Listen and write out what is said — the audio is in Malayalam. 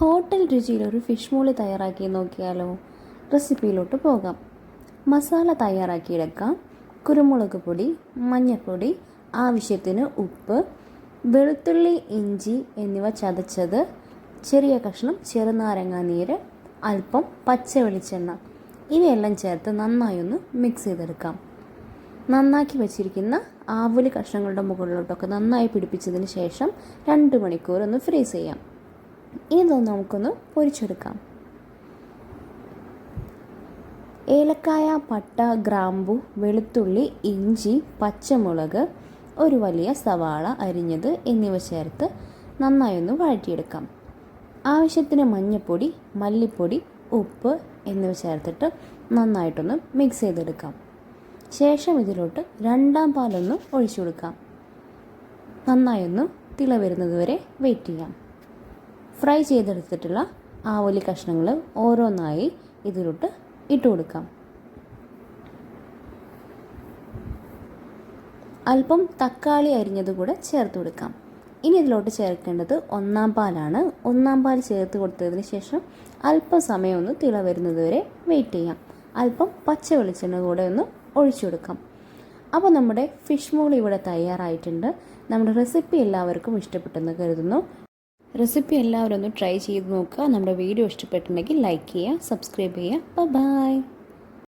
ഹോട്ടൽ രുചിയിൽ ഒരു ഫിഷ് മോളി തയ്യാറാക്കി നോക്കിയാലോ? റെസിപ്പിയിലോട്ട് പോകാം. മസാല തയ്യാറാക്കിയെടുക്കാം. കുരുമുളക് പൊടി മഞ്ഞൾപ്പൊടി ആവശ്യത്തിന് ഉപ്പ് വെളുത്തുള്ളി ഇഞ്ചി എന്നിവ ചതച്ചത് ചെറിയ കഷ്ണം ചെറുനാരങ്ങ നീര് അല്പം പച്ച വെളിച്ചെണ്ണ. ഇവയെല്ലാം ചേർത്ത് നന്നായി ഒന്ന് മിക്സ് ചെയ്തെടുക്കാം. നന്നാക്കി വെച്ചിരിക്കുന്ന ആവുലി കഷ്ണങ്ങളുടെ മുകളിലോട്ടൊക്കെ നന്നായി പിടിപ്പിച്ചതിന് ശേഷം രണ്ട് മണിക്കൂർ ഒന്ന് ഫ്രീസ് ചെയ്യാം. ഇതൊന്ന് നമുക്കൊന്ന് പൊരിച്ചെടുക്കാം. ഏലക്കായ പട്ട ഗ്രാമ്പു വെളുത്തുള്ളി ഇഞ്ചി പച്ചമുളക് ഒരു വലിയ സവാള അരിഞ്ഞത് എന്നിവ ചേർത്ത് നന്നായൊന്ന് വഴറ്റിയെടുക്കാം. ആവശ്യത്തിന് മഞ്ഞൾപ്പൊടി മല്ലിപ്പൊടി ഉപ്പ് എന്നിവ ചേർത്തിട്ട് നന്നായിട്ടൊന്ന് മിക്സ് ചെയ്തെടുക്കാം. ശേഷം ഇതിലോട്ട് രണ്ടാം പാലൊന്ന് ഒഴിച്ചു കൊടുക്കാം നന്നായൊന്ന് തിള വരുന്നത് വരെ വെയിറ്റ് ചെയ്യാം. ഫ്രൈ ചെയ്തെടുത്തിട്ടുള്ള ആവോലി കഷ്ണങ്ങൾ ഓരോന്നായി ഇതിലോട്ട് ഇട്ട് കൊടുക്കാം. അല്പം തക്കാളി അരിഞ്ഞത് കൂടെ ചേർത്ത് കൊടുക്കാം. ഇനി ഇതിലോട്ട് ചേർക്കേണ്ടത് ഒന്നാം പാലാണ്. ഒന്നാം പാൽ ചേർത്ത് കൊടുത്തതിന് ശേഷം അല്പം സമയം ഒന്ന് തിള വരുന്നത് വരെ വെയിറ്റ് ചെയ്യാം. അല്പം പച്ച വെളിച്ചെണ്ണ കൂടെ ഒന്ന് ഒഴിച്ചു കൊടുക്കാം. അപ്പോൾ നമ്മുടെ ഫിഷ് മോൾ ഇവിടെ തയ്യാറായിട്ടുണ്ട്. നമ്മുടെ റെസിപ്പി എല്ലാവർക്കും ഇഷ്ടപ്പെട്ടെന്ന് കരുതുന്നു. റെസിപ്പി എല്ലാവരും ഒന്ന് ട്രൈ ചെയ്ത് നോക്കുക. നമ്മുടെ വീഡിയോ ഇഷ്ടപ്പെട്ടിട്ടുണ്ടെങ്കിൽ ലൈക്ക് ചെയ്യുക സബ്സ്ക്രൈബ് ചെയ്യുക. ബൈ